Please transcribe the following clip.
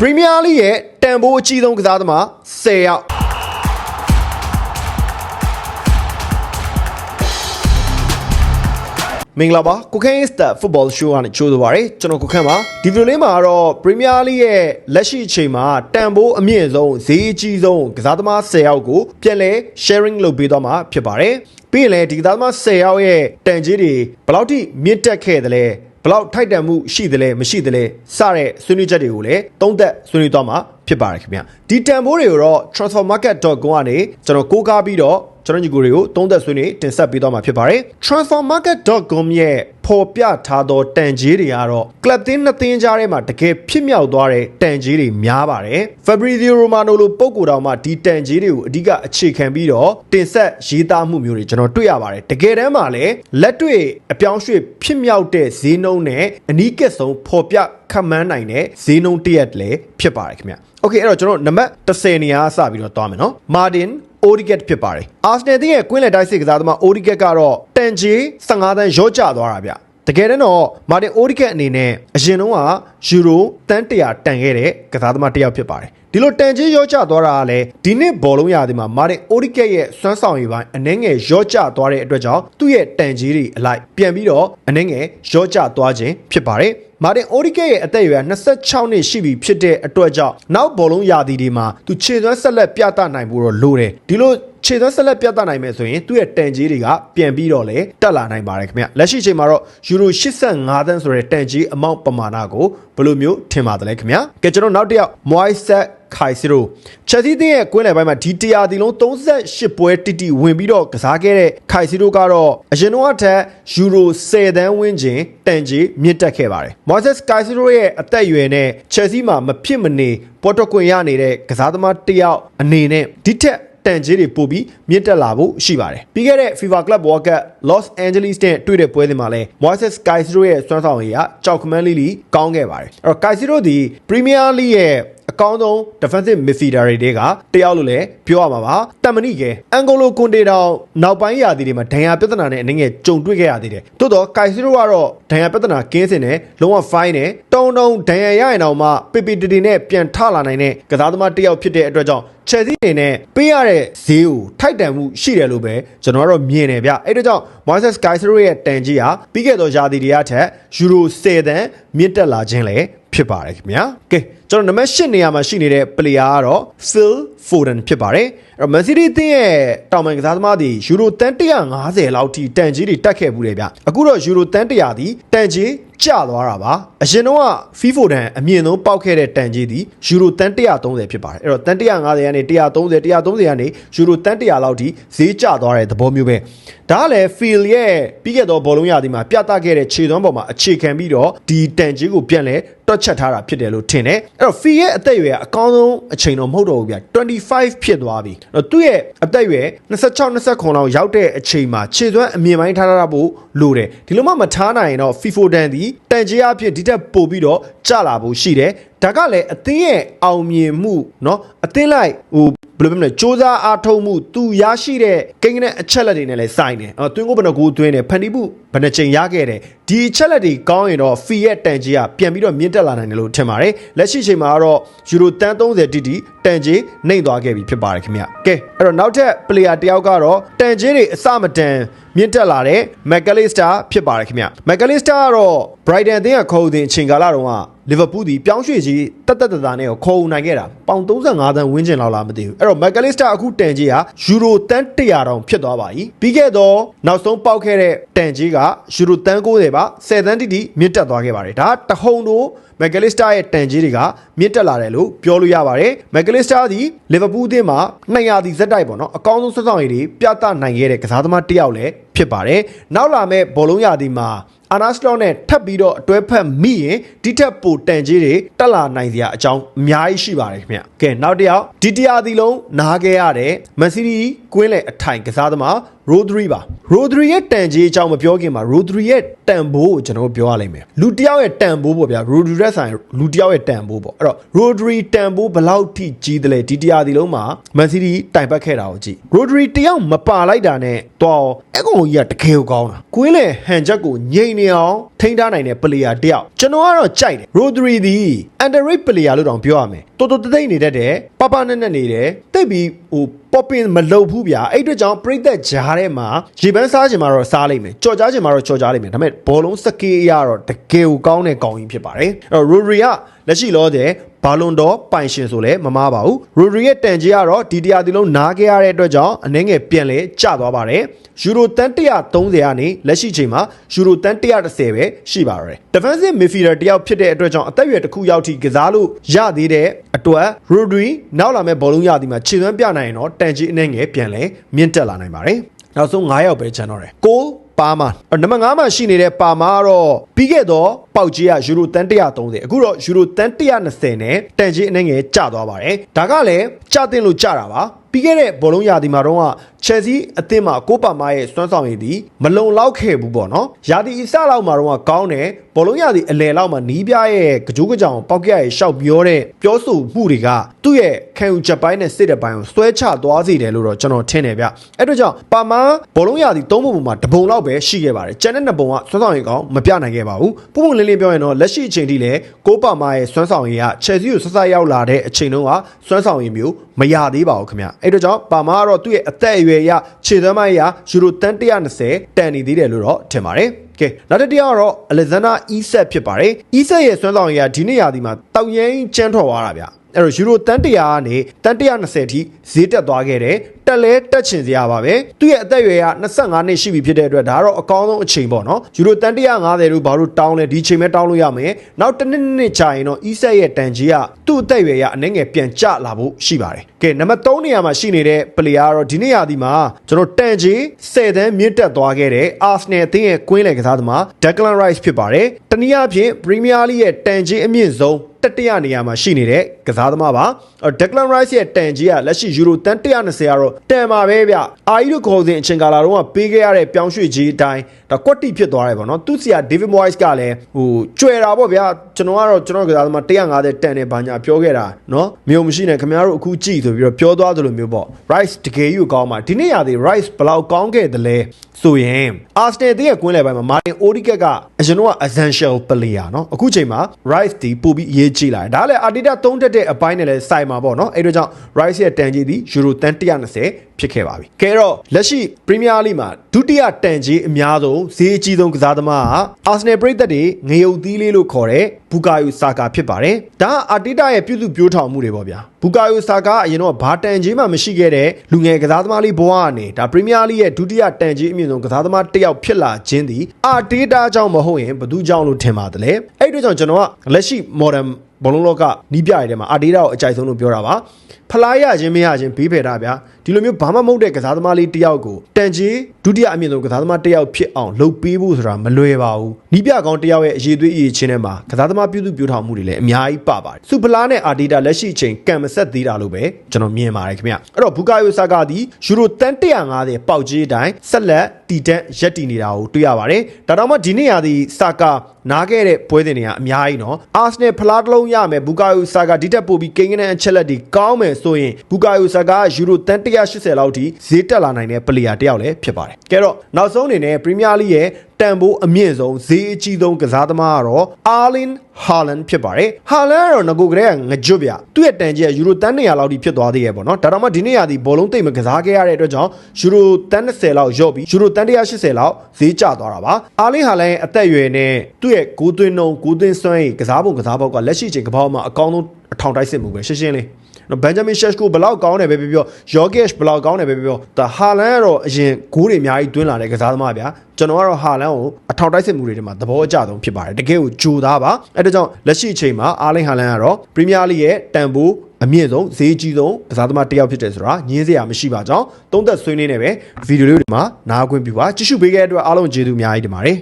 ပရီးမီးယားလိရဲ့တန်ဖိုးအကြီးဆုံးကစားသမား10ယောက်မင်္ဂလာပါကိုခန့်စတာဖုတ်ဘောရှိုးကနေကြိုးဆိုပါရစေကျွန်တော်ကိုခန့်ပါဒီဗီဒီယိုလေးမှာတော့ပရီးမီးယားလိရဲ့လက်ရှိအချိန်မှာတန်ဖိုးအမြင့်ဆုံးဈေးအကြီးဆုံးကစားသမား10ယောက်ကိုပြန်လဲ sharing လုပ်ပေးသွားမှာဖြစ်ပါတယ်ပြီးရင်လည်းဒီကစားသမား10ယောက်ရဲ့တန်ကြီးတွေဘယ်လောက်ထိမြင့်တက်ခဲ့သလဲ ဘယ်လောက်ထိုက်တန်မှုရှိသလဲမရှိသလဲစတဲ့ဆွေးနွေးချက်တွေကိုလည်းသုံးသက်ဆွေးနွေးသွားမှာဖြစ်ပါတယ်ခင်ဗျဒီတန်ဖိုးတွေကိုတော့ transfermarket.com ကနေကျွန်တော်ကိုးကားပြီးတော့ ကျွန်တော်ညီကိုတွေကိုသုံးသက်ဆွေးနွေးတင်ဆက်ပေးသွားမှာဖြစ်ပါတယ် transfermarket.com ရဲ့ပေါ်ပြထားသောတန်ကြီးတွေကတော့ကလပ်သင်းနှစ်သင်းကြားထဲမှာတကယ်ဖြစ်မြောက်သွားတဲ့တန်ကြီးတွေများပါတယ် Fabrizio Romano လိုပုံကိုယ်တော်မှဒီတန်ကြီးတွေကိုအဓိကအခြေခံပြီးတော့တင်ဆက်ရေးသားမှုမျိုးတွေကျွန်တော်တွေ့ရပါတယ်တကယ်တမ်းမှာလည်းလက်တွေ့အပြောင်းရွှေ့ဖြစ်မြောက်တဲ့ဈေးနှုန်းနဲ့အနီးကပ်ဆုံးပေါ်ပြခမန်းနိုင်တဲ့ဈေးနှုန်းတရက်လည်းဖြစ်ပါတယ်ခင်ဗျ Okay အဲ့တော့ကျွန်တော်နံပါတ်10နေရာစပြီးတော့သွားမယ်နော် Martin Odegaard ဖြစ်ပါတယ်။ Arsenal ရဲ့ကွင်းလယ်တိုက်စစ်ကစားသမား Odegaard ကတော့တန်ကြီး15တန်းရော့ကျသွားတာဗျ။ တကယ်တော့မာတင်အိုဒီကက်အနေနဲ့အရင်တုန်းကယူရိုတန်း100တန်ခဲ့တဲ့ကစားသမားတစ်ယောက်ဖြစ်ပါတယ်ဒီလိုတန်ကြီးရော့ကျသွားတာကလည်းဒီနှစ်ဘောလုံးရာသီမှာမာတင်အိုဒီကက်ရဲ့စွမ်းဆောင်ရည်ပိုင်းအနှဲငယ်ရော့ကျသွားတဲ့အတွက်ကြောင့်သူ့ရဲ့တန်ကြီးတွေအလိုက်ပြန်ပြီးတော့အနှဲငယ်ရော့ကျသွားခြင်းဖြစ်ပါတယ်မာတင်အိုဒီကက်ရဲ့အသက်အရွယ်26နှစ်ရှိပြီဖြစ်တဲ့အတွက်ကြောင့်နောက်ဘောလုံးရာသီဒီမှာသူခြေစွမ်းဆက်လက်ပြသနိုင်ဖို့တော့လိုတယ်ဒီလို ခြေသွမ်းဆက်လက်ပြသနိုင်မယ်ဆိုရင်သူ့ရဲ့တန်ကြီးတွေကပြန်ပြီးတော့လေတက်လာနိုင်ပါတယ်ခင်ဗျလက်ရှိချိန်မှာတော့ယူရို85သန်းဆိုတဲ့တန်ကြီးအမောင့်ပမာဏကိုဘယ်လိုမျိုးထင်ပါတယ်ခင်ဗျကဲကျွန်တော်နောက်တစ်ယောက် Moiset ခိုင်စီရိုချက်စီတင်းရဲ့ကွင်းလယ်ပိုင်းမှာဒီတရားဒီလုံး38ပွဲတိတိဝင်ပြီးတော့ကစားခဲ့တဲ့ခိုင်စီရိုကတော့အရင်တော့ထက်ယူရို10သန်းဝန်းကျင်တန်ကြီးမြင့်တက်ခဲ့ပါတယ်။ Moises Caicedo ရဲ့အသက်အရွယ်နဲ့ချက်စီမှာမဖြစ်မနေပေါ်တော့ကွင်ရနေတဲ့ကစားသမားတစ်ယောက်အနေနဲ့ဒီထက် တန်ကြီးတွေပို့ပြီးမြင့်တက်လာဖို့ရှိပါတယ်။ပြီးခဲ့တဲ့ FIFA Club World Cup Los Angeles နဲ့တွေ့တဲ့ပွဲစဉ်မှာလည်း Moises Caicedo ရဲ့စွမ်းဆောင်ရည်ကကြောက်ခမန်းလေးလီကောင်းခဲ့ပါတယ်။အဲ့တော့ Caicedo ဒီ Premier League ရဲ့ အကောင်းဆုံး defensive midfielder တွေကတယောက်လို့လည်းပြောရမှာပါတမ်မဏိကအန်ဂိုလိုကွန်တေတောင်နောက်ပိုင်းရာသီတွေမှာဒဏ်ရာပြဿနာနဲ့အနေငယ်ကြုံတွေ့ခဲ့ရသေးတယ်တိုးတော့ကိုင်စီရိုကတော့ဒဏ်ရာပြဿနာကင်းစင်တယ်လုံးဝ fine တယ်တုံတုံဒဏ်ရာရရင်တော့မှပီပီတီတီနဲ့ပြန်ထလာနိုင်တဲ့ကစားသမားတစ်ယောက်ဖြစ်တဲ့အတွက်ကြောင့်ချယ်ဆီအနေနဲ့ပေးရတဲ့ဈေးကိုထိုက်တန်မှုရှိတယ်လို့ပဲကျွန်တော်ကတော့မြင်တယ်ဗျအဲ့ဒါကြောင့် Moises Caicedo ရဲ့တန်ကြီးဟာပြီးခဲ့သောရာသီတွေကထက်ယူရို10တန်းမြင့်တက်လာခြင်းလည်း ဖြစ်ပါတယ်ခင်ဗျာကဲကျွန်တော်နံပါတ်8နေရာမှာရှိနေတဲ့ player ကတော့ Phil Foden ဖြစ်ပါတယ် အဲ့တော့ Man City အသင်းရဲ့တောင်ပန်ကစားသမားတွေယူရိုတန်150လောက်ထိတန်ကြီးတွေတက်ခဲ့ဘူးလေဗျအခုတော့ယူရိုတန်100ဒီတန်ကြီးကျသွားတာပါအရင်တော့က FIFA တန်အမြင့်ဆုံးပေါက်ခဲ့တဲ့တန်ကြီးဒီယူရိုတန်130ဖြစ်ပါတယ်အဲ့တော့တန်150ကနေ130 130ကနေယူရိုတန်100လောက်ထိဈေးကျသွားတဲ့သဘောမျိုးပဲဒါကလည်း Phil ရဲ့ပြီးခဲ့သောဘောလုံးရာသီမှာပြသခဲ့တဲ့ခြေသွမ်းပေါ်မှာအခြေခံပြီးတော့ဒီတန်ကြီးကိုပြန်လဲတွက်ချက်ထားတာဖြစ်တယ်လို့ထင်တယ်အဲ့တော့ Phil ရဲ့အသက်အရွယ်ကအကောင်းဆုံးအချိန်တော့မဟုတ်တော့ဘူးဗျ25ဖြစ်သွားပြီအဲ့တော့သူ့ရဲ့အသက်အရွယ်26 29လောက်ရောက်တဲ့အချိန်မှာခြေသွမ်းအမြင့်ပိုင်းထားတာဖို့လိုတယ်ဒီလိုမှမထားနိုင်ရင်တော့ FIFA တန်ဒီတန်ကြီးအဖြစ်ဒီတက်ပို့ပြီးတော့ ကျလာဖို့ရှိတယ်ဒါကလည်းအသင်းရဲ့အောင်မြင်မှုเนาะအသင်းလိုက်ဟိုဘယ်လိုပြောမလဲစ조사အားထုတ်မှုသူရရှိတဲ့ကိန်းနဲ့အချက်လက်တွေနဲ့လည်းဆိုင်တယ်။အော်တွင်းကိုဘယ်နှကိုသွင်းတယ်ဖန်တီးမှုဘယ်နှချိန်ရခဲ့တယ်ဒီအချက်လက်တွေကောင်းရင်တော့ဖီရဲ့တန်ကြီးကပြန်ပြီးတော့မြင့်တက်လာနိုင်တယ်လို့ထင်ပါတယ်။လက်ရှိချိန်မှာကတော့ယူရိုတန်30တီတီတန်ကြီးနှိမ့်သွားခဲ့ပြီဖြစ်ပါတယ်ခင်ဗျ။ကဲအဲ့တော့နောက်ထပ် player တယောက်ကတော့တန်ကြီးတွေအစမတန်မြင့်တက်လာတဲ့ McAllister ဖြစ်ပါတယ်ခင်ဗျ။ McAllister ကတော့ Brighton အသင်းကခေါ်ဦးအချိန်ကာလတုန်းက လီဗာပူးဒီပြောင်းရွှေ့ကြီးတက်တက်တတာနဲ့ခေါ်ဦးနိုင်ခဲ့တာပေါင်35သန်းဝန်းကျင်လောက်လားမသိဘူးအဲ့တော့မက်ကလစ်စတာအခုတန်ကြီးကယူရိုတန်100တောင်ဖြစ်သွားပါပြီပြီးခဲ့တော့နောက်ဆုံးပေါက်ခဲ့တဲ့တန်ကြီးကယူရိုတန်90ပါ10သန်းတိတိမြင့်တက်သွားခဲ့ပါတယ်ဒါတဟုန်တို့မက်ကလစ်စတာရဲ့တန်ကြီးတွေကမြင့်တက်လာတယ်လို့ပြောလို့ရပါတယ်မက်ကလစ်စတာသည်လီဗာပူးအသင်းမှာ200ဒီဇက်တိုက်ပေါ့နော်အကောင်းဆုံးဆွဆောင်ရည်တွေပြသနိုင်ခဲ့တဲ့ကစားသမားတစ်ယောက်လည်းဖြစ်ပါတယ်နောက်လာမဲ့ဘောလုံးရာသီမှာ အာနာစလော့နဲ့ထပ်ပြီးတော့အတွဲဖက်မိရင်ဒီထက်ပိုတန်ကြီးတွေတက်လာနိုင်စရာအကြောင်းအများကြီးရှိပါတယ်ခင်ဗျကဲနောက်တစ်ယောက်ဒီတရားဒီလုံးနားခဲ့ရတဲ့မန်စီးတီးကွင်းလေအထိုင်ကစားသမား Rodri ပါ Rodri ရဲ့တန်ကြီးအကြောင်းမပြောခင်မှာ Rodri ရဲ့တန်ဖိုးကိုကျွန်တော်တို့ပြောရလိမ့်မယ်လူတစ်ယောက်ရဲ့တန်ဖိုးပေါ့ဗျာ Rodri ရက်ဆိုင်လူတစ်ယောက်ရဲ့တန်ဖိုးပေါ့အဲ့တော့ Rodri တန်ဖိုးဘယ်လောက်ထိကြီးတယ်လဲဒီတရားဒီလုံးမှာ Man City တိုင်ပတ်ခဲ့တာကိုကြည့် Rodri တစ်ယောက်မပါလိုက်တာနဲ့တော့အဲ့ကောင်ကြီးကတကယ်ကိုကောင်းတာကွင်းလေဟန်ချက်ကိုငြိမ်နေအောင်ထိန်းထားနိုင်တဲ့ player တစ်ယောက်ကျွန်တော်ကတော့ကြိုက်တယ် Rodri ဒီ underrated player လို့တောင်ပြောရမယ်တော်တော်တိတ်နေတတ်တယ်ပပနဲ့နဲ့နေတယ်တိတ်ပြီးဟို pop in မလုပ်ဘူးဗျာအဲ့အတွက်ကြောင့်ပြိသက်ကြားထဲမှာရေပန်းစားချင်မှာတော့စားလိမ့်မယ်ကြော်ကြားချင်မှာတော့ကြော်ကြားလိမ့်မယ်ဒါပေမဲ့ဘောလုံးစကေးအရတော့တကယ်ကိုကောင်းတဲ့ကောင်းကြီးဖြစ်ပါတယ်အဲ့တော့ Rodri က လက်ရှိလောတဲ့ဘာလွန်တော်ပိုင်ရှင်ဆိုလဲမမားပါဘူး Rodri ရဲ့တန်ကြီးကတော့ဒီတရားဒီလုံးနားခဲ့ရတဲ့အတွက်ကြောင့်အနှဲငယ်ပြန်လဲကျသွားပါတယ်ယူရိုတန်130ကနေလက်ရှိချိန်မှာယူရိုတန်130ပဲရှိပါတော့တယ် defensive midfielder တယောက်ဖြစ်တဲ့အတွက်ကြောင့်အသက်အရွယ်တစ်ခုရောက်ထိကစားလို့ရသေးတဲ့အတွက် Rodri နောက်လာမဲ့ဘောလုံးရသည်မှာခြေသွမ်းပြနိုင်ရင်တော့တန်ကြီးအနှဲငယ်ပြန်လဲမြင့်တက်လာနိုင်ပါတယ်နောက်ဆုံး9ယောက်ပဲကျန်တော့တယ်ကို ပါမာနံပါတ်5မှာရှိနေတဲ့ပါမာကတော့ပြီးခဲ့တော့ပေါက်ကြီးကယူရိုတန်130အခုတော့ယူရိုတန်120နဲ့တန်ကြီးအနှဲငယ်ကျသွားပါတယ်ဒါကလည်းကျတင်လို့ကျတာပါ ပြီးခဲ့တဲ့ဘောလုံးရာသီမှာတော့ချက်စီအသင်းမှာကိုပါမာရဲ့စွမ်းဆောင်ရည်ဒီမလုံလောက်ခဲ့ဘူးပေါ့နော်ရာသီအစလောက်မှာတော့ကောင်းတယ်ဘောလုံးရာသီအလယ်လောက်မှာနီးပြရဲ့ကြိုးကြောင်ပေါက်ကရရဲ့ရှောက်ပြောတဲ့ပြောဆိုမှုတွေကသူ့ရဲ့ခံယူချက်ပိုင်းနဲ့စစ်တဲ့ပိုင်းကိုဆွဲချသွားစေတယ်လို့တော့ကျွန်တော်ထင်တယ်ဗျအဲ့တော့ကြောင့်ပါမာဘောလုံးရာသီသုံးပုံပုံမှာတပုံလောက်ပဲရှိခဲ့ပါတယ်ကျန်တဲ့နှစ်ပုံကစွမ်းဆောင်ရည်ကောင်းမပြနိုင်ခဲ့ပါဘူးပုံပုံလင်းလင်းပြောရင်တော့လက်ရှိအချိန်ထိလည်းကိုပါမာရဲ့စွမ်းဆောင်ရည်ကချက်စီကိုဆက်ဆက်ရောက်လာတဲ့အချိန်တုန်းကစွမ်းဆောင်ရည်မျိုးမရသေးပါဘူးခင်ဗျအဲ့တော့ကြောင့်ပါမာကတော့သူ့ရဲ့အသက်အရွယ်အရခြေသမ်းပိုင်းအရယူရိုတန်120တန်နေသေးတယ်လို့တော့ထင်ပါတယ်ကဲနောက်တစ်တရားကတော့ Alexander Isak ဖြစ်ပါတယ် Isak ရဲ့စွမ်းဆောင်ရည်ကဒီနေ့ရာသီမှာတောက်ရင်ကျန်းထွက်သွားတာဗျအဲ့တော့ယူရိုတန်100ကနေတန်120ထိဈေးတက်သွားခဲ့တယ်တက်လဲတက်ချင်စရာပါပဲသူ့ရဲ့အသက်အရွယ်က25နှစ်ရှိပြီဖြစ်တဲ့အတွက်ဒါကတော့အကောင်းဆုံးအချိန်ပေါ့နော်ယူရိုတန်150လို့ဘာလို့တောင်းလဲဒီချိန်ပဲတောင်းလို့ရမယ်နောက်တစ်နှစ်နှစ်ကြာရင်တော့ Isak ရဲ့တန်ကြီးကသူ့အသက်အရွယ်ကအနည်းငယ်ပြန်ကျလာဖို့ရှိပါတယ်ကဲနံပါတ်3နေရာမှာရှိနေတဲ့ player ကတော့ဒီနေ့ရာသီမှာကျွန်တော်တန်ကြီး10တန်းမြင့်တက်သွားခဲ့တဲ့ Arsenal အသင်းရဲ့ကွင်းလယ်ကစားသမား Declan Rice ဖြစ်ပါတယ်တနည်းအားဖြင့် Premier League ရဲ့တန်ကြီးအမြင့်ဆုံးတတိယနေရာမှာရှိနေတဲ့ကစားသမားပါ။ Declan Rice ရဲ့တန်ကြီးကလက်ရှိယူရိုတန်120ကတော့တန်ပါပဲဗျ။အာရီတို့ခေါ်စဉ်အချိန်ကာလတုန်းကပေးခဲ့ရတဲ့ပြောင်းရွှေ့ကြီးအတိုင်းဒါကွက်တိဖြစ်သွားတယ်ပေါ့နော်။သူ့စီက David Moyes ကလည်းဟိုကျွဲတာပေါ့ဗျာ။ကျွန်တော်ကတော့ကျွန်တော်ကစားသမား150တန်နဲ့ဘာညာပြောခဲ့တာနော်။မျိုးမရှိနဲ့ခင်ဗျားတို့အခုကြည့်ဆိုပြီးတော့ပြောသွားသလိုမျိုးပေါ့။ Rice တကယ်ကြီးကိုကောင်းပါဒီနေ့ရသည် Rice ဘယ်လောက်ကောင်းခဲ့တယ်လဲဆိုရင် Arsenal တဲ့ရဲ့ကွင်းလယ်ပိုင်းမှာ Martin Odegaard ကအရင်တော့ essential player เนาะအခုချိန်မှာ Rice ဒီပို့ပြီးအရေးကြီးလာတယ်ဒါလည်း Arteta သုံးတက်တဲ့အပိုင်းနဲ့လည်းစိုက်မှာပေါ့เนาะအဲ့တို့ကြောင့် Rice ရဲ့တန်ကြီးဒီ Euro တန်120 ဖြစ်ခဲ့ပါပြီကဲတော့လက်ရှိ Premier League မှာဒုတိယတန်ကြီးအများဆုံးဈေးအကြီးဆုံးကစားသမားက Arsenal ပရိသတ်တွေငရုတ်သီးလေးလို့ခေါ်တဲ့ဘူကာယိုဆာကာဖြစ်ပါတယ်ဒါက Arteta ရဲ့ပြုစုပြောထောင်မှုတွေပေါ့ဗျာဘူကာယိုဆာကာကအရင်တော့ဘာတန်ကြီးမှမရှိခဲ့တဲ့လူငယ်ကစားသမားလေးဘဝကနေဒါ Premier League ရဲ့ဒုတိယတန်ကြီးအမြင့်ဆုံးကစားသမားတစ်ယောက်ဖြစ်လာခြင်းသည် Arteta ကြောင့်မဟုတ်ရင်ဘယ်သူကြောင့်လို့ထင်ပါတယ်လေအဲ့ဒီတော့ကျွန်တော်ကလက်ရှိ modern ဘလုံးလောကနီးပြရတဲ့မှာအာဒေတာကိုအကြိုက်ဆုံးလို့ပြောတာပါဖလားရခြင်းမရခြင်းဘေးဖယ်တာဗျာဒီလိုမျိုးဘာမှမဟုတ်တဲ့ကစားသမားလေးတယောက်ကိုတန်ကြီးဒုတိယအမြင့်ဆုံးကစားသမားတယောက်ဖြစ်အောင်လုပ်ပေးဖို့ဆိုတာမလွယ်ပါဘူးနီးပြကောင်းတယောက်ရဲ့အရေးသွေးအရေးချင်းထဲမှာကစားသမားပြုစုပြောထောင်မှုတွေလည်းအများကြီးပပါတယ်စူဖလားနဲ့အာဒေတာလက်ရှိအချိန်ကံမဆက်သေးတာလို့ပဲကျွန်တော်မြင်ပါတယ်ခင်ဗျအဲ့တော့ဘူကာယိုဆာကာဒီယူရိုတန်150ပေါက်ကြီးအတိုင်းဆက်လက်တည်တက်ရက်တည်နေတာကိုတွေ့ရပါတယ်ဒါတော့မှဒီနေ့ရာသီဆာကာ နားခဲ့တဲ့ပွဲစဉ်တွေကအများကြီးနော်အာဆနယ်ဖလားတစ်လုံးရမယ်ဘူကာယိုဆာကာဒီတက်ပို့ပြီးကိန်းကနန်အချက်လက်တွေကောင်းမယ်ဆိုရင်ဘူကာယိုဆာကာယူရိုတန်180လောက်ထိဈေးတက်လာနိုင်တဲ့ပလေယာတယောက်လည်းဖြစ်ပါတယ်ကဲတော့နောက်ဆုံးအနေနဲ့ပရီးမီးယားလိရဲ့တန်ဖိုးအမြင့်ဆုံးဈေးအကြီးဆုံးကစားသမားကတော့အာလင်ဟာလန်ဖြစ်ပါတယ်ဟာလန်ကတော့ငကိုကလေးကငကြွပြသူ့ရဲ့တန်ကြီးကယူရိုတန်200လောက်ထိဖြစ်သွားသေးရဲ့ပေါ့နော်ဒါတော့မှဒီနေ့ရာဒီဘောလုံးတိတ်မကစားခဲ့ရတဲ့အတွက်ကြောင့်ယူရိုတန်20လောက်ရော့ပြီးယူရိုတန်180လောက်ဈေးကျသွားတာပါအာလင်ဟာလန်ရဲ့အသက်အရွယ်နဲ့သူ့ရဲ့ဂိုးသွင်းနှုန်းဂိုးသွင်းစွမ်းရည်ကစားပုံကစားပေါက်ကလက်ရှိချိန်ကမ္ဘာမှာအကောင်းဆုံးအထောင်တိုက်စစ်မှုပဲရှင်းရှင်းလေး နော်ဘန်ဂျမင်ရှက်ကိုဘလောက်ကောင်းတယ်ပဲပြောပြောယောဂက်ဘလောက်ကောင်းတယ်ပဲပြောပြောဒါဟာလန်ကတော့အရင်ဂိုးတွေအများကြီးတွင်းလာတဲ့ကစားသမားဗျာကျွန်တော်ကတော့ဟာလန်ကိုအထောက်တိုက်စစ်မှုတွေထဲမှာသဘောအကျဆုံးဖြစ်ပါတယ်တကယ်ကိုဂျိုသားပါအဲ့ဒါကြောင့်လက်ရှိအချိန်မှာအာလင်ဟာလန်ကတော့ပရီးမီးယားလိရဲ့တန်ဖိုးအမြင့်ဆုံးဈေးကြီးဆုံးကစားသမားတစ်ယောက်ဖြစ်တယ်ဆိုတာညင်းစရာမရှိပါကြောင်းသုံးသက်ဆွေးနွေးနေပဲဗီဒီယိုလေးတွေမှာနားခွင့်ပြုပါကြည့်ရှုပေးခဲ့တဲ့အတွက်အားလုံးကျေးဇူးအများကြီးတင်ပါတယ်